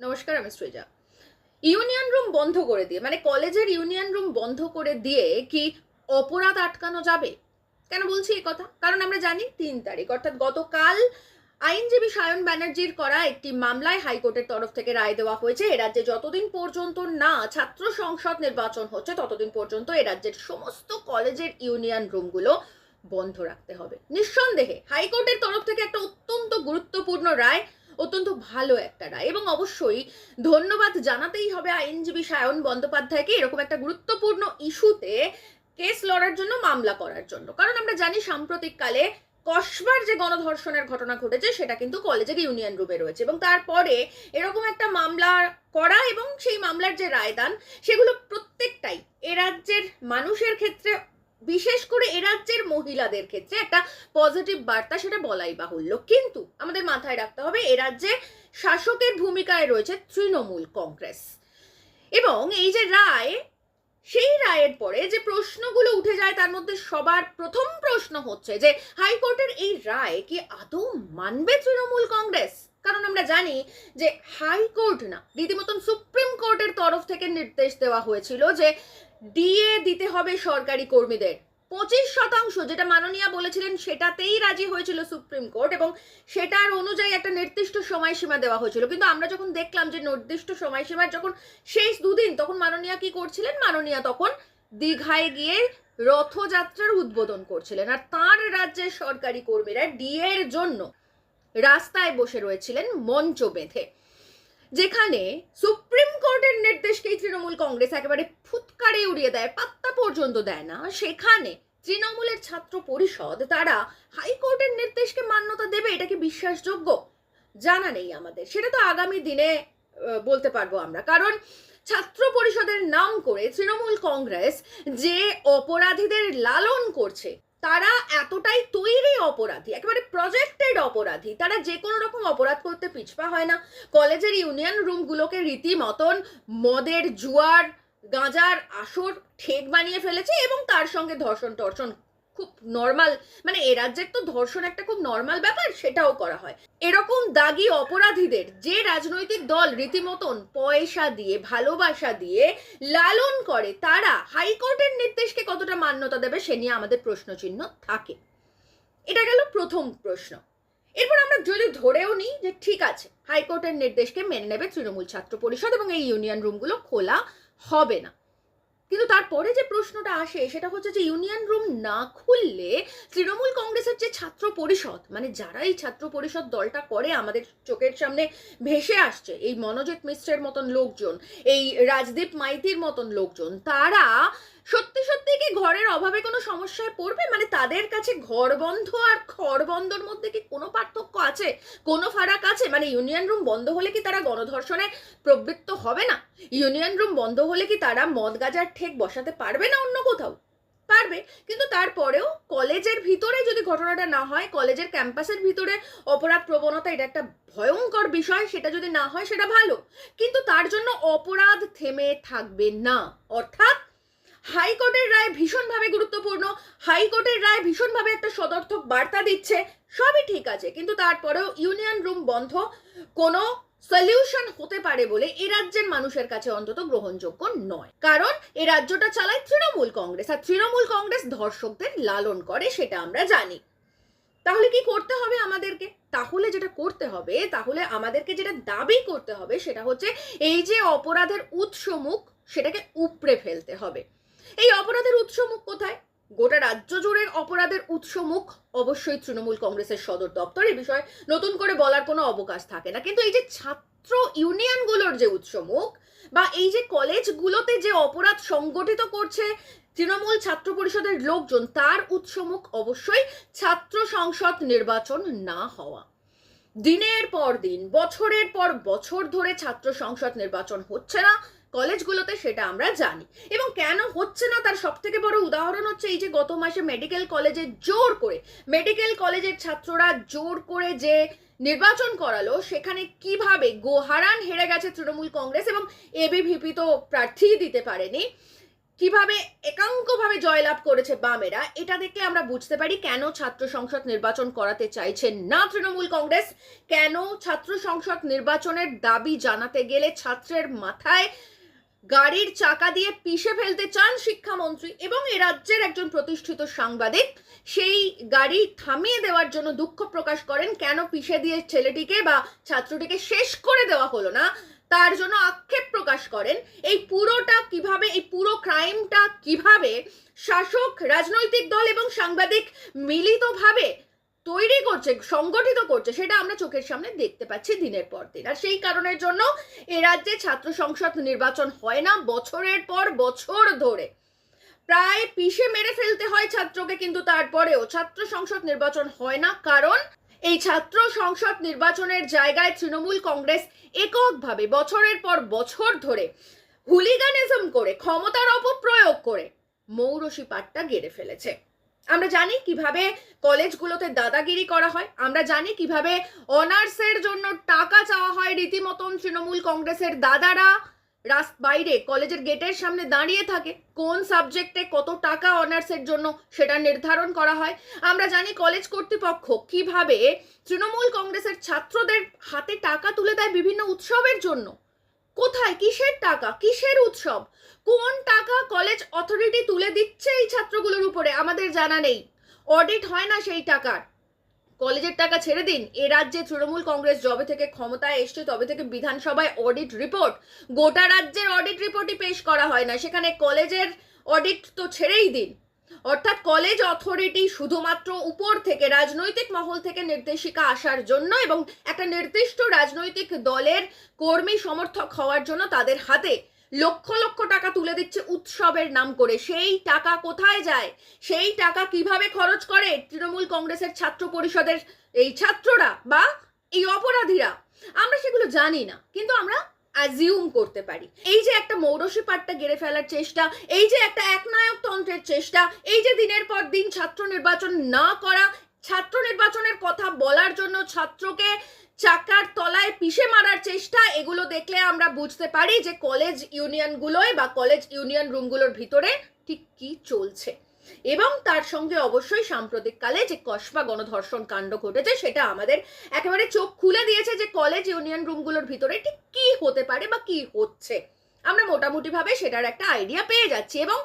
নমস্কার, আমি Srija union room বন্ধ করে দিয়ে মানে কলেজের ইউনিয়ন রুম বন্ধ করে দিয়ে কি অপরাধ আটকানো যাবে? কেন বলছি এই কথা? কারণ আমরা জানি তিন তারিখ, অর্থাৎ গতকাল আইনজীবী সায়ন ব্যানার্জির করা একটি মামলায় হাইকোর্টের তরফ থেকে রায় দেওয়া হয়েছে, এ রাজ্যে যতদিন পর্যন্ত না ছাত্র সংসদ নির্বাচন হচ্ছে, ততদিন পর্যন্ত এ রাজ্যের সমস্ত কলেজের ইউনিয়ন রুমগুলো বন্ধ রাখতে হবে। নিঃসন্দেহে হাইকোর্টের তরফ থেকে একটা অত্যন্ত গুরুত্বপূর্ণ রায় অত্যন্ত ভালো একটা রায়। এবং অবশ্যই ধন্যবাদ জানাতেই হবে আইনজীবী সায়ন বন্দ্যোপাধ্যায়কে এরকম একটা গুরুত্বপূর্ণ ইস্যুতে কেস লড়ার জন্য, মামলা করার জন্য। কারণ আমরা জানি সাম্প্রতিককালে কসবার যে গণধর্ষণের ঘটনা ঘটেছে, সেটা কিন্তু কলেজের ইউনিয়ন রুমে রয়েছে। এবং তারপরে এরকম একটা মামলা করা এবং সেই মামলার যে রায়দান, সেগুলো প্রত্যেকটাই এ রাজ্যের মানুষের ক্ষেত্রে বিশেষ করে এ রাজ্যের মহিলাদের ক্ষেত্রে একটা পজিটিভ বার্তা সেটা বলাই বাহুল্য। কিন্তু আমাদের মাথায় রাখতে হবে, এ রাজ্যে শাসকের ভূমিকায় রয়েছে তৃণমূল কংগ্রেস। এবং এই যে রায়, সেই রায়ের পরে যে প্রশ্নগুলো উঠে যায়, তার মধ্যে সবার প্রথম প্রশ্ন হচ্ছে যে, হাইকোর্টের এই রায় কি আদৌ মানবে তৃণমূল কংগ্রেস? কারণ আমরা জানি যে হাইকোর্ট না, রীতিমতন সুপ্রিম কোর্টের তরফ থেকে নির্দেশ দেওয়া হয়েছিল যে ডিএ দিতে হবে সরকারি কর্মীদের। পঁচিশ শতাংশ যেটা মাননীয়া বলেছিলেন সেটাতেই রাজি হয়েছিল সুপ্রিম কোর্ট এবং সেটার অনুযায়ী একটা নির্দিষ্ট সময়সীমা দেওয়া হয়েছিল। কিন্তু আমরা যখন দেখলাম যে নির্দিষ্ট সময়সীমার যখন শেষ দুদিন তখন মাননীয়া কি করছিলেন? মাননীয়া তখন দীঘায় গিয়ে রথযাত্রার উদ্বোধন করছিলেন আর তার রাজ্যের সরকারি কর্মীরা ডিএ এর জন্য রাস্তায় বসে রয়েছিলেন মঞ্চ বেঁধে। যেখানে সুপ্রিম কোর্টের নির্দেশকেই তৃণমূল কংগ্রেস একেবারে ফুৎকারে উড়িয়ে দেয়, পাত্তা পর্যন্ত দেয় না। সেখানে তৃণমূলের ছাত্র পরিষদ, তারা হাইকোর্টের নির্দেশকে মান্যতা দেবে, এটা কি বিশ্বাসযোগ্য? জানা নেই আমাদের। সেটা তো আগামী দিনে বলতে পারব আমরা। কারণ ছাত্র পরিষদের নাম করে তৃণমূল কংগ্রেস যে অপরাধীদের লালন করছে, তারা এতটাই তৈরি অপরাধী, একেবারে প্রজেক্টেড অপরাধী। তারা যে কোনো রকম অপরাধ করতে পিছপা হয় না। কলেজের ইউনিয়ন রুমগুলোকে রীতিমতন মদের জুয়ার গাঁজার আসর ঠেক বানিয়ে ফেলেছে এবং তার সঙ্গে ধর্ষণ টর্ষণ খুব নর্মাল মানে এ রাজ্যের তো ধর্ষণ একটা খুব নর্মাল ব্যাপার, সেটাও করা হয়। এরকম দাগি অপরাধীদের যে রাজনৈতিক দল রীতিমতন পয়সা দিয়ে, ভালোবাসা দিয়ে লালন করে, তারা হাইকোর্টের নির্দেশকে কতটা মান্যতা দেবে সে নিয়ে আমাদের প্রশ্নচিহ্ন থাকে। এটা গেল প্রথম প্রশ্ন। এরপর আমরা যদি ধরেও নিই যে ঠিক আছে, হাইকোর্টের নির্দেশকে মেনে নেবে তৃণমূল ছাত্র পরিষদ এবং এই ইউনিয়ন রুমগুলো খোলা হবে না। কিন্তু তারপরে যে প্রশ্নটা আসে, সেটা হচ্ছে যে ইউনিয়ন রুম না খুললে তৃণমূল কংগ্রেসের যে ছাত্র পরিষদ মানে যারা এই ছাত্র পরিষদ দলটা করে, আমাদের চোখের সামনে ভেসে আসছে, এই মনোজিৎ মিশ্রের মতন লোকজন, এই রাজদীপ মাইতির মতন লোকজন, তারা সত্যি সত্যি কি ঘরের অভাবে কোনো সমস্যায় পড়বে? মানে তাদের কাছে ঘর বন্ধ আর খড় বন্ধর মধ্যে কি কোনো পার্থক্য আছে? কোনো ফারাক আছে? মানে ইউনিয়ন রুম বন্ধ হলে কি তারা গণধর্ষণে প্রবৃত্ত হবে না? ইউনিয়ন রুম বন্ধ হলে কি তারা মদ গাজার ঠেক বসাতে পারবে না অন্য কোথাও? পারবে। কিন্তু তারপরেও কলেজের ভিতরে যদি ঘটনাটা না হয়, কলেজের ক্যাম্পাসের ভিতরে অপরাধ প্রবণতা এটা একটা ভয়ঙ্কর বিষয়, সেটা যদি না হয় সেটা ভালো। কিন্তু তার জন্য অপরাধ থেমে থাকবে না। অর্থাৎ হাইকোর্টের রায় ভীষণভাবে গুরুত্বপূর্ণ। হাইকোর্টের রায় ভীষণভাবে একটা সদর্থক বার্তা দিচ্ছে। সবই ঠিক আছে, কিন্তু তারপরেও ইউনিয়ন রুম বন্ধ। কোনো সলিউশন হতে পারে বলে এ রাজ্যের মানুষের কাছে অন্তত গ্রহণযোগ্য নয়। কারণ এ রাজ্যটা চালায় তৃণমূল কংগ্রেস, আর তৃণমূল কংগ্রেস ধর্ষকদের লালন করে, সেটা আমরা জানি। তাহলে কি করতে হবে আমাদেরকে? তাহলে যেটা করতে হবে, তাহলে আমাদেরকে যেটা দাবি করতে হবে, সেটা হচ্ছে এই যে অপরাধের উৎসমুখ সেটাকে উপড়ে ফেলতে হবে। এই অপরাধের উৎসমুখ কোথায়? গোটা রাজ্য জুড়ে অপরাধের উৎসমুখ অবশ্যই তৃণমূল কংগ্রেসের সদর দপ্তর। এই বিষয়ে নতুন করে বলার কোনো অবকাশ থাকে না। কিন্তু এই যে ছাত্র ইউনিয়নগুলোর যে উৎসমুখ বা এই যে কলেজগুলোতে যে অপরাধ সংগঠিত করছে তৃণমূল ছাত্র পরিষদের লোকজন, তার উৎসমুখ অবশ্যই ছাত্র সংসদ নির্বাচন না হওয়া। দিনের পর দিন, বছরের পর বছর ধরে ছাত্র সংসদ নির্বাচন হচ্ছে না। কলেজগুলোতে সেটা আমরা জানি। এবং কেন হচ্ছে না তার সব থেকে বড় উদাহরণ হচ্ছে এই যে গত মাসে মেডিকেল কলেজে জোর করে মেডিকেল কলেজের ছাত্ররা জোর করে যে নির্বাচন করালো, সেখানে কীভাবে গোহারান হেরে গেছে তৃণমূল কংগ্রেস এবং এবিভিপি তো প্রার্থী দিতে পারেনি, কীভাবে একাঙ্কভাবে জয়লাভ করেছে বামেরা, এটা দেখলে আমরা বুঝতে পারি কেন ছাত্র সংসদ নির্বাচন করাতে চাইছেন না তৃণমূল কংগ্রেস, কেন ছাত্র সংসদ নির্বাচনের দাবি জানাতে গেলে ছাত্রের মাথায় গাড়ির চাকা দিয়ে পিষে ফেলতে চান শিক্ষামন্ত্রী এবং এ রাজ্যের একজন প্রতিষ্ঠিত সাংবাদিক, সেই গাড়ি থামিয়ে দেওয়ার জন্য দুঃখ প্রকাশ করেন, কেন পিষে দিয়ে ছেলেটিকে বা ছাত্রটিকে শেষ করে দেওয়া হলো না? তার জন্য আক্ষেপ প্রকাশ করেন, এই পুরোটা কীভাবে, এই পুরো ক্রাইমটা কীভাবে শাসক, রাজনৈতিক দল এবং সাংবাদিক মিলিতভাবে তৈরি করছে, সংগঠিত করছে, সেটা আমরা চোখের সামনে দেখতে পাচ্ছি দিনের পর দিন। আর সেই কারণের জন্য এ রাজ্যে ছাত্র সংসদ নির্বাচন হয় না বছরের পর বছর ধরে। প্রায় পিষে মেরে ফেলতে হয় ছাত্রকে, কিন্তু তারপরেও ছাত্র সংসদ নির্বাচন হয় না, কারণ এই ছাত্র সংসদ নির্বাচনের জায়গায় তৃণমূল কংগ্রেস এককভাবে বছরের পর বছর ধরে হুলিগানিজম করে, ক্ষমতার অপপ্রয়োগ করে মৌরসি পাটটা গেড়ে ফেলেছে। আমরা জানি কীভাবে কলেজগুলোতে দাদাগিরি করা হয়, আমরা জানি কীভাবে অনার্সের জন্য টাকা চাওয়া হয় রীতিমতন তৃণমূল কংগ্রেসের দাদারা রাস, বাইরে, কলেজের গেটের সামনে দাঁড়িয়ে থাকে, কোন সাবজেক্টে কত টাকা অনার্সের জন্য সেটা নির্ধারণ করা হয়, আমরা জানি কলেজ কর্তৃপক্ষ কীভাবে তৃণমূল কংগ্রেসের ছাত্রদের হাতে টাকা তুলে দেয় বিভিন্ন উৎসবের জন্য। কোথায়? কিসের টাকা? কিসের উৎসব? কোন টাকা কলেজ অথরিটি তুলে দিচ্ছে এই ছাত্রগুলোর উপরে? আমাদের জানা নেই। অডিট হয় না সেই টাকার। কলেজের টাকা ছেড়ে দিন। এ রাজ্যে তৃণমূল কংগ্রেস যবে থেকে ক্ষমতায় এসছে, তবে থেকে বিধানসভায় অডিট রিপোর্ট গোটা রাজ্যের অডিট রিপোর্টই পেশ করা হয় না। সেখানে কলেজের অডিট তো ছেড়েই দিন। অর্থাৎ কলেজ অথরিটি শুধুমাত্র উপর থেকে রাজনৈতিক মহল থেকে নির্দেশিকা আসার জন্য এবং একটা নির্দিষ্ট রাজনৈতিক দলের কর্মী সমর্থক হওয়ার জন্য তাদের হাতে লক্ষ লক্ষ টাকা তুলে দিচ্ছে উৎসবের নাম করে। সেই টাকা কোথায় যায়? সেই টাকা কীভাবে খরচ করে? তৃণমূল কংগ্রেসের ছাত্র পরিষদের এই ছাত্ররা বা এই অপরাধীরা? আমরা সেগুলো জানি না, কিন্তু আমরা অ্যাজিউম করতে পারি। এই যে একটা মৌরসি পাটটা গেড়ে ফেলার চেষ্টা, এই যে একটা একনায়ক তন্ত্রের চেষ্টা, এই যে দিনের পর দিন ছাত্র নির্বাচন না করা, ছাত্র নির্বাচনের কথা বলার জন্য ছাত্রকে চাকার তলায় পিষে মারার চেষ্টা, এগুলো দেখলে আমরা বুঝতে পারি যে কলেজ ইউনিয়নগুলোয় বা কলেজ ইউনিয়ন রুমগুলোর ভিতরে ঠিক কি চলছে। এবং তার সঙ্গে অবশ্যই সাম্প্রতিককালে যে কসবা গণধর্ষণ কাণ্ড ঘটেছে, সেটা আমাদের একেবারে চোখ খুলে দিয়েছে যে কলেজ ইউনিয়ন রুমগুলোর ভিতরে ঠিক হতে পারে বা কি হচ্ছে। আমরা মোটামুটিভাবে সেটার একটা আইডিয়া পেয়ে যাচ্ছি এবং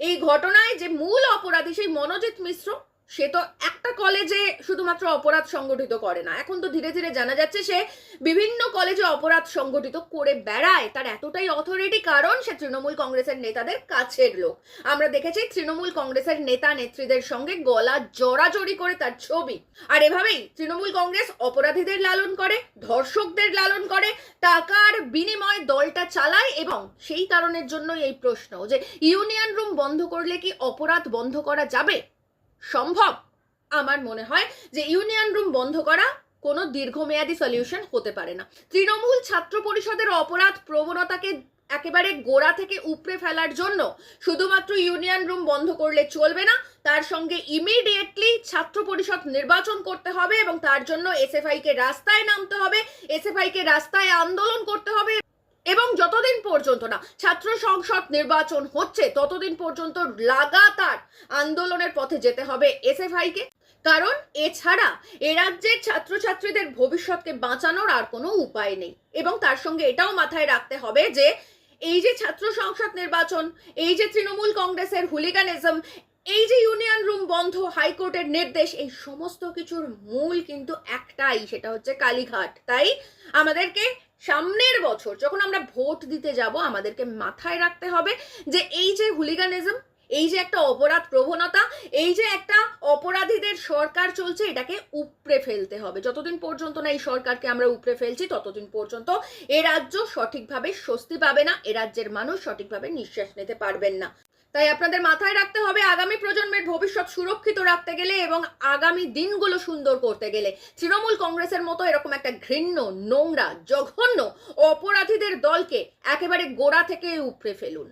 এই ঘটনায় যে মূল অপরাধী সেই মনোজিৎ মিশ্র সে তো একটা কলেজে শুধুমাত্র অপরাধ সংগঠিত করে না। এখন তো ধীরে ধীরে জানা যাচ্ছে সে বিভিন্ন কলেজে অপরাধ সংগঠিত করে বেড়ায়। তার এতটাই অথরিটি কারণ সে তৃণমূল কংগ্রেসের নেতাদের কাছের লোক। আমরা দেখেছি তৃণমূল কংগ্রেসের নেতা নেত্রীদের সঙ্গে গলা জড়াজড়ি করে তার ছবি। আর এভাবেই তৃণমূল কংগ্রেস অপরাধীদের লালন করে, ধর্ষকদের লালন করে, টাকার বিনিময় দলটা চালায় এবং সেই কারণের জন্যই এই প্রশ্ন যে, ইউনিয়ন রুম বন্ধ করলে কি অপরাধ বন্ধ করা যাবে? সম্ভব? আমার মনে হয় যে ইউনিয়ন রুম বন্ধ করা কোনো দীর্ঘমেয়াদী সলিউশন হতে পারে না। তৃণমূল ছাত্র পরিষদের অপরাধ প্রবণতাকে একেবারে গোড়া থেকে উপড়ে ফেলার জন্য শুধুমাত্র ইউনিয়ন রুম বন্ধ করলে চলবে না, তার সঙ্গে ইমিডিয়েটলি ছাত্র পরিষদ নির্বাচন করতে হবে এবং তার জন্য এসএফআই কে রাস্তায় নামতে হবে এসএফআই কে রাস্তায় আন্দোলন করতে হবে। এবং যতদিন পর্যন্ত না ছাত্র সংসদ নির্বাচন হচ্ছে, ততদিন পর্যন্ত লাগাতার আন্দোলনের পথে যেতে হবে এসএফআই কে কারণ এছাড়া এ রাজ্যের ছাত্রছাত্রীদের ভবিষ্যৎকে বাঁচানোর আর কোনো উপায় নেই। এবং তার সঙ্গে এটাও মাথায় রাখতে হবে যে, এই যে ছাত্র সংসদ নির্বাচন, এই যে তৃণমূল কংগ্রেসের হুলিগানিজম, এই যে ইউনিয়ন রুম বন্ধ, হাইকোর্টের নির্দেশ, এই সমস্ত কিছুর মূল কিন্তু একটাই, সেটা হচ্ছে কালীঘাট। তাই আমাদেরকে সামনের বছর যখন আমরা ভোট দিতে যাব, আমাদেরকে মাথায় রাখতে হবে যে এই যে হুলিগানিজম, এই যে একটা অপরাধ প্রবণতা, এই যে একটা অপরাধীদের সরকার চলছে, এটাকে উপড়ে ফেলতে হবে। যতদিন পর্যন্ত না এই সরকারকে আমরা উপড়ে ফেলছি, ততদিন পর্যন্ত এ রাজ্য সঠিকভাবে স্বস্তি পাবে না, এ রাজ্যের মানুষ সঠিকভাবে নিঃশ্বাস নিতে পারবেন না। তাই আপনাদের মাথায় রাখতে হবে আগামী প্রজন্মের ভবিষ্যৎ সুরক্ষিত রাখতে গেলে এবং আগামী দিনগুলো সুন্দর করতে গেলে। তৃণমূল কংগ্রেসের মতো এরকম একটা ঘৃণ্য, নোংরা, জঘন্য অপরাধীদের দলকে একেবারে গোড়া থেকে উপড়ে ফেলুন।